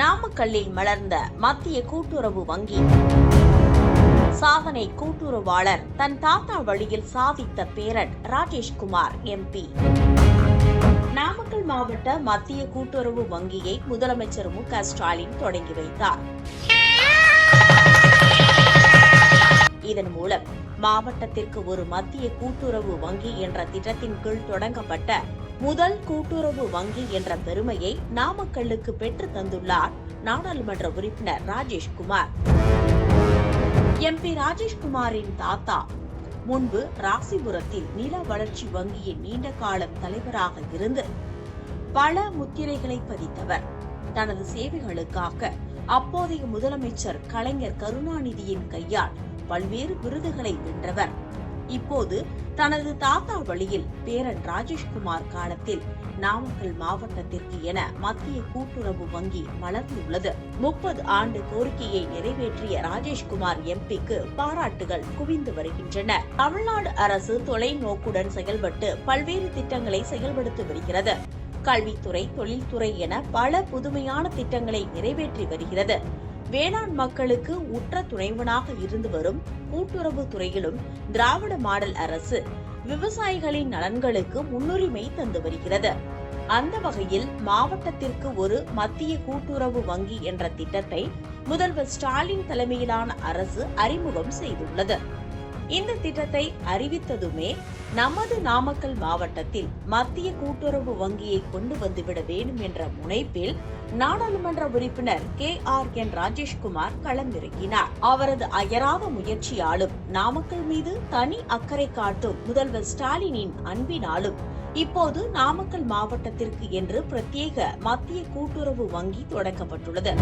நாமக்கல்லில் மலர்ந்த மத்திய கூட்டுறவு வங்கி. சாதனை கூட்டுறவாளர் தன் தாத்தா வழியில் சாதித்த பேரன் ராஜேஷ்குமார் எம்பி நாமக்கல் மாவட்ட மத்திய கூட்டுறவு வங்கியை முதலமைச்சர் மு க ஸ்டாலின் தொடங்கி வைத்தார். இதன் மூலம் மாவட்டத்திற்கு ஒரு மத்திய கூட்டுறவு வங்கி என்ற திட்டத்தின் கீழ் தொடங்கப்பட்ட முதல் கூட்டுறவு வங்கி என்ற பெருமையை நாமக்கல்லுக்கு பெற்று தந்துள்ளார் நாடாளுமன்ற உறுப்பினர் ராஜேஷ்குமார் எம்பி ராஜேஷ்குமாரின் தாத்தா. முன்பு ராசிபுரத்தில் நில வளர்ச்சி வங்கியின் நீண்ட காலம் தலைவராக இருந்து பல முத்திரைகளை பதித்தவர். தனது சேவைகளுக்காக அப்போதைய முதலமைச்சர் கலைஞர் கருணாநிதியின் கையால் பல்வேறு விருதுகளை வென்றவர். இப்போது தனது தாத்தா வழியில் பேரன் ராஜேஷ்குமார் காலத்தில் நாமக்கல் மாவட்டத்திற்கு என மத்திய கூட்டுறவு வங்கி மலர்ந்துள்ளது முப்பது ஆண்டு கோரிக்கையை நிறைவேற்றிய ராஜேஷ்குமார் எம்பிக்கு பாராட்டுகள் குவிந்து வருகின்றன. தமிழ்நாடு அரசு தொலைநோக்குடன் செயல்பட்டு பல்வேறு திட்டங்களை செயல்படுத்தி வருகிறது. கல்வித்துறை தொழில்துறை என பல புதுமையான திட்டங்களை நிறைவேற்றி வருகிறது. வேளாண் மக்களுக்கு உற்ற துணைவனாக இருந்து வரும் கூட்டுறவு துறையிலும் திராவிட மாடல் அரசு விவசாயிகளின் நலன்களுக்கு முன்னுரிமை தந்து வருகிறது. அந்த வகையில் மாவட்டத்திற்கு ஒரு மத்திய கூட்டுறவு வங்கி என்ற திட்டத்தை முதல்வர் ஸ்டாலின் தலைமையிலான அரசு அறிமுகம் செய்துள்ளது. இந்த திட்டத்தை அறிவித்ததுமே நமது நாமக்கல் மாவட்டத்தில் மத்திய கூட்டுறவு வங்கியை கொண்டு வந்துவிட வேண்டும் என்ற முனைப்பில் நாடாளுமன்ற உறுப்பினர் கே ஆர் என் ராஜேஷ்குமார் களமிறங்கினார். அவரது அயராத முயற்சியாலும் நாமக்கல் மீது தனி அக்கறை காட்டும் முதல்வர் ஸ்டாலினின் அன்பினாலும் இப்போது நாமக்கல் மாவட்டத்திற்கு என்று பிரத்யேக மத்திய கூட்டுறவு வங்கி தொடங்கப்பட்டுள்ளது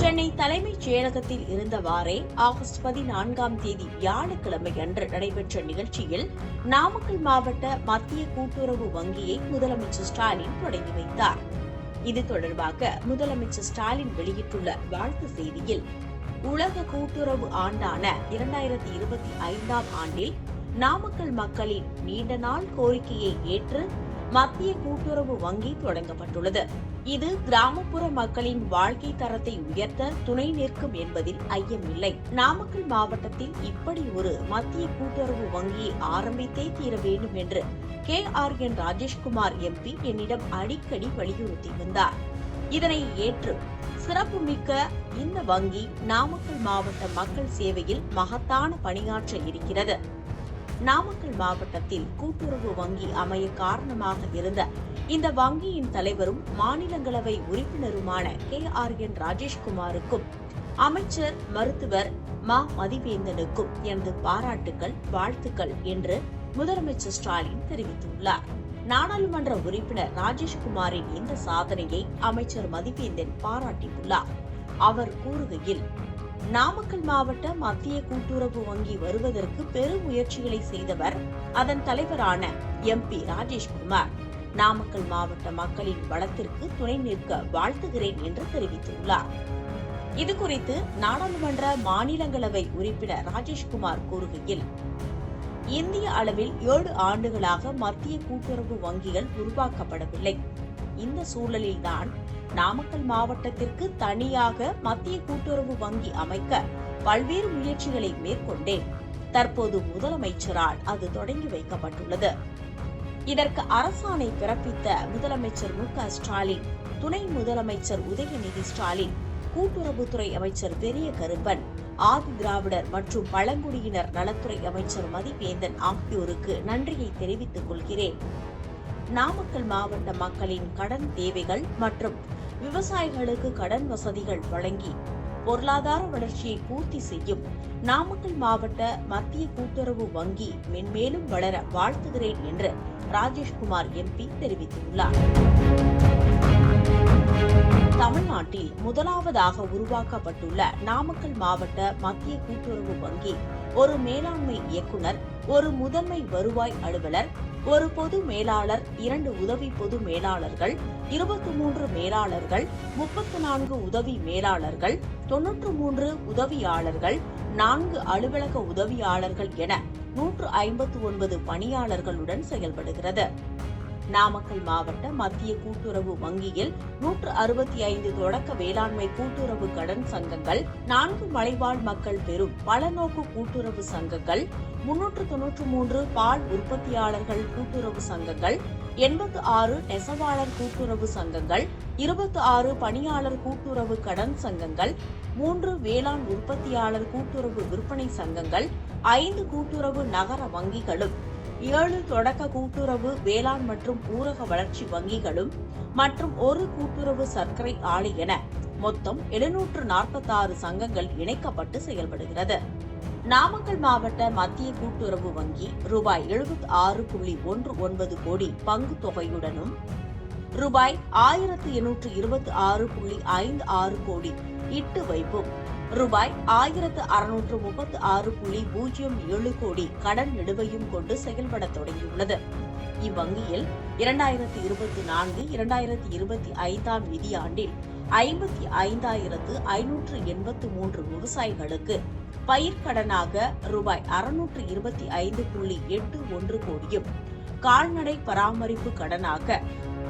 சென்னை தலைமைச் செயலகத்தில் இருந்தவாறே ஆகஸ்ட் பதினான்காம் தேதி வியாழக்கிழமை அன்று நடைபெற்ற நிகழ்ச்சியில் நாமக்கல் மாவட்ட மத்திய கூட்டுறவு வங்கியை முதலமைச்சர் ஸ்டாலின் தொடங்கி வைத்தார். இது தொடர்பாக முதலமைச்சர் ஸ்டாலின் வெளியிட்டுள்ள வாழ்த்து செய்தியில் உலக கூட்டுறவு ஆண்டான இரண்டாயிரத்தி இருபத்தி ஐந்தாம் ஆண்டில் நாமக்கல் மக்களின் நீண்ட நாள் கோரிக்கையை ஏற்று மத்திய கூட்டுறவு வங்கி தொடங்கப்பட்டுள்ளது. இது கிராமப்புற மக்களின் வாழ்க்கை தரத்தை உயர்த்த துணை நிற்கும் என்பதில் ஐயமில்லை நாமக்கல் மாவட்டத்தில் இப்படி ஒரு மத்திய கூட்டுறவு வங்கியை ஆரம்பித்தே தீர வேண்டும் என்று K R N Rajeshkumar MP என்னிடம் அடிக்கடி வலியுறுத்தி வந்தார். இதனை ஏற்று சிறப்புமிக்க இந்த வங்கி நாமக்கல் மாவட்ட மக்கள் சேவையில் மகத்தான பணியாற்ற இருக்கிறது. நாமக்கல் மாவட்டத்தில் கூட்டுறவு வங்கி அமைய காரணமாக இருந்த இந்த வங்கியின் தலைவரும் மாநிலங்களவை உறுப்பினருமான கே ஆர் என் ராஜேஷ்குமாருக்கும் அமைச்சர் மருத்துவர் மா. மதிவேந்தனுக்கும் எனது பாராட்டுகள் வாழ்த்துக்கள் என்று முதலமைச்சர் ஸ்டாலின் தெரிவித்துள்ளார். நாடாளுமன்ற உறுப்பினர் ராஜேஷ்குமாரின் இந்த சாதனையை அமைச்சர் மதிவேந்தன் பாராட்டியுள்ளார். அவர் கூறுகையில் நாமக்கல் மாவட்ட மத்திய கூட்டுறவு வங்கி வருவதற்கு பெரும் முயற்சிகளை செய்தவர் அதன் தலைவரான எம்பி ராஜேஷ்குமார். நாமக்கல் மாவட்ட மக்களின் வளத்திற்கு துணை நிற்க வாழ்த்துகிறேன் என்று தெரிவித்துள்ளார். இதுகுறித்து நாடாளுமன்ற மாநிலங்களவை உறுப்பினர் ராஜேஷ்குமார் கூறுகையில் இந்திய அளவில் ஏழு ஆண்டுகளாக மத்திய கூட்டுறவு வங்கிகள் உருவாக்கப்படவில்லை. இந்த சூழலில்தான் நாமக்கல் மாவட்டத்திற்கு தனியாக மத்திய கூட்டுறவு வங்கி அமைக்க பல்வேறு முயற்சிகளை மேற்கொண்டேன். தற்போது முதலமைச்சரால் அது தொடங்கி வைக்கப்பட்டுள்ளது. இதற்கு அரசாணை பிறப்பித்த முதலமைச்சர் மு ஸ்டாலின் துணை முதலமைச்சர் உதயநிதி ஸ்டாலின் கூட்டுறவுத்துறை அமைச்சர் பெரிய கருப்பன் ஆதி திராவிடர் மற்றும் பழங்குடியினர் நலத்துறை அமைச்சர் மதிவேந்தன் ஆகியோருக்கு நன்றியை தெரிவித்துக் கொள்கிறேன். நாமக்கல் மாவட்ட மக்களின் கடன் தேவைகள் மற்றும் விவசாயிகளுக்கு கடன் வசதிகள் வழங்கி பொருளாதார வளர்ச்சியை பூர்த்தி செய்யும். நாமக்கல் மாவட்ட மத்திய கூட்டுறவு வங்கி மென்மேலும் வளர வாழ்த்துகிறேன் என்று ராஜேஷ்குமார் எம்பி தெரிவித்துள்ளார். தமிழ்நாட்டில் முதலாவதாக உருவாக்கப்பட்டுள்ள நாமக்கல் மாவட்ட மத்திய கூட்டுறவு வங்கி ஒரு மேலாண்மை இயக்குனர் ஒரு முதன்மை வருவாய் அலுவலர் ஒரு பொது மேலாளர் இரண்டு உதவி பொது மேலாளர்கள் இருபத்தி மூன்று மேலாளர்கள் முப்பத்தி நான்கு உதவி மேலாளர்கள் தொன்னூற்று மூன்று உதவியாளர்கள் நான்கு அலுவலக உதவியாளர்கள் என நூற்று ஐம்பத்து ஒன்பது பணியாளர்களுடன் செயல்படுகிறது. நாமக்கல் மாவட்ட மத்திய கூட்டுறவு வங்கியில் நூற்று அறுபத்தி ஐந்து தொடக்க வேளாண்மை கூட்டுறவு கடன் சங்கங்கள் நான்கு மலைவாழ் மக்கள் பெறும் பலநோக்கு கூட்டுறவு சங்கங்கள் முன்னூற்று தொன்னூற்று மூன்று பால் உற்பத்தியாளர்கள் கூட்டுறவு சங்கங்கள் எண்பத்து ஆறு நெசவாளர் கூட்டுறவு சங்கங்கள் இருபத்தி ஆறு பணியாளர் கூட்டுறவு கடன் சங்கங்கள் மூன்று வேளாண் உற்பத்தியாளர் கூட்டுறவு விற்பனை சங்கங்கள் ஐந்து கூட்டுறவு நகர வங்கிகளும் ஏழு தொடக்க கூட்டுறவு வேளாண் மற்றும் ஊரக வளர்ச்சி வங்கிகளும் மற்றும் ஒரு கூட்டுறவு சர்க்கரை ஆலை என மொத்தம் எழுநூற்று நாற்பத்தாறு சங்கங்கள் இணைக்கப்பட்டு செயல்படுகிறது. நாமக்கல் மாவட்ட மத்திய கூட்டுறவு வங்கி ரூபாய் எழுபத்தி ஆறு புள்ளி ஒன்று ஒன்பது கோடி பங்கு தொகையுடனும் ரூபாய் ஆயிரத்து எண்ணூற்று இருபத்தி ஆறு புள்ளி ஐந்து ஆறு கோடி இட்டு வைப்பும் ரூபாய் ஆயிரத்து அறுநூற்று முப்பத்து ஆறு புள்ளி பூஜ்ஜியம் ஏழு கோடி கடன் நிலுவையும் கொண்டு செயல்பட தொடங்கியுள்ளது. இவ்வங்கியில் இரண்டாயிரத்தி இருபத்தி நான்கு இரண்டாயிரத்தி இருபத்தி ஐந்தாம் நிதியாண்டில் ஐம்பத்தி ஐந்தாயிரத்து ஐநூற்று எண்பத்து மூன்று விவசாயிகளுக்கு பயிர்க்கடனாக ரூபாய் அறுநூற்று இருபத்தி ஐந்து புள்ளி எட்டு ஒன்று கோடியும் கால்நடை பராமரிப்பு கடனாக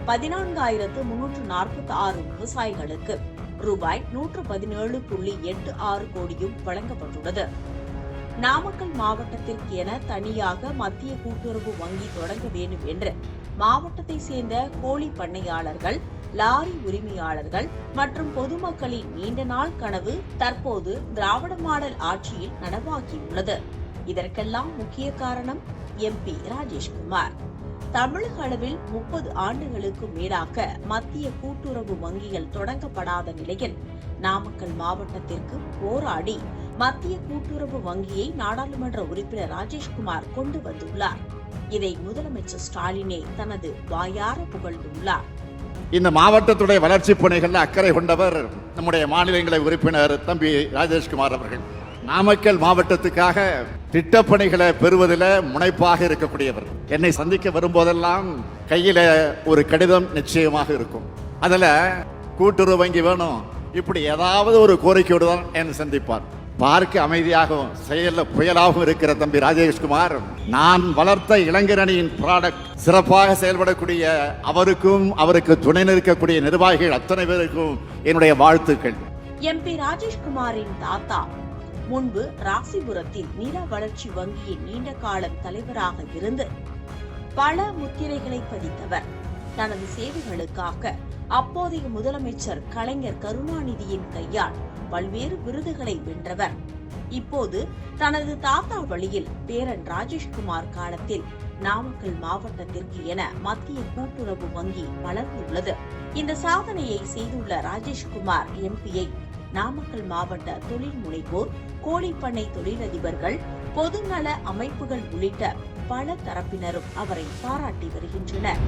பதினான்காயிரத்து முன்னூற்று நாற்பத்தி ஆறு விவசாயிகளுக்கு ரூபாய் நூற்று பதினேழு புள்ளி எட்டு ஆறு கோடியும் வழங்கப்பட்டுள்ளது. நாமக்கல் மாவட்டத்திற்கு என தனியாக மத்திய கூட்டுறவு வங்கி தொடங்க வேண்டும் என்று மாவட்டத்தை சேர்ந்த கோழி பண்ணையாளர்கள் லாரி உரிமையாளர்கள் மற்றும் பொதுமக்களின் நீண்ட நாள் கனவு தற்போது திராவிட மாடல் ஆட்சியில் நனவாகியுள்ளது இதற்கெல்லாம் முக்கிய காரணம் எம்பி ராஜேஷ்குமார். தமிழக அளவில் முப்பது ஆண்டுகளுக்கு மேலாக மத்திய கூட்டுறவு வங்கிகள் தொடங்கப்படாத நிலையில் நாமக்கல் மாவட்டத்திற்கு போராடி மத்திய கூட்டுறவு வங்கியை நாடாளுமன்ற உறுப்பினர் ராஜேஷ்குமார் கொண்டு வந்துள்ளார். இதை முதலமைச்சர் ஸ்டாலினே தனது வாயார புகழ்ந்துள்ளார். இந்த மாவட்டத்துடைய வளர்ச்சி பணிகளில் அக்கறை கொண்டவர் நம்முடைய மாநிலங்களை உறுப்பினர் தம்பி ராஜேஷ்குமார் அவர்கள். நாமக்கல் மாவட்டத்துக்காக திட்டப்பணிகளை பெறுவதில் முனைப்பாக இருக்கக்கூடியவர். என்னை சந்திக்க வரும்போதெல்லாம் கையில் ஒரு கடிதம் நிச்சயமாக இருக்கும். அதில் கூட்டுறவு வங்கி வேணும். இப்படி ஏதாவது ஒரு கோரிக்கையோடு தான் என்னை சந்திப்பார். பார்க்க அமைதியாகவும் செயலில் புயலாகவும் இருக்கிற தம்பி ராஜேஷ்குமார் நான் வளர்த்த இளைஞரணியின் ப்ராடக்ட் சிறப்பாக செயல்படக்கூடிய அவருக்கும் அவருக்கு துணை நிற்கக்கூடிய நிர்வாகிகள் அத்தனை பேருக்கும் என்னுடைய வாழ்த்துக்கள். எம்பி ராஜேஷ்குமாரின் தாத்தா. முன்பு ராசிபுரத்தில் நில வளர்ச்சி வங்கியின் நீண்ட காலம் தலைவராக இருந்து பல முத்திரைகளை பதித்தவர். தனது சேவைகளுக்காக அப்போதைய முதலமைச்சர் கலைஞர் கருணாநிதியின் கையால் பல்வேறு விருதுகளை வென்றவர். இப்போது தனது தாத்தா வழியில் பேரன் ராஜேஷ்குமார் காலத்தில் நாமக்கல் மாவட்டத்திற்கு என மத்திய கூட்டுறவு வங்கி வளர்ந்துள்ளது. இந்த சாதனையை செய்துள்ள ராஜேஷ்குமார் எம்பியை நாமக்கல் மாவட்ட தொழில் முனைவோர் கோழிப்பண்ணை தொழிலதிபர்கள் பொதுநல அமைப்புகள் உள்ளிட்ட பல தரப்பினரும் அவரை பாராட்டி வருகின்றனர்.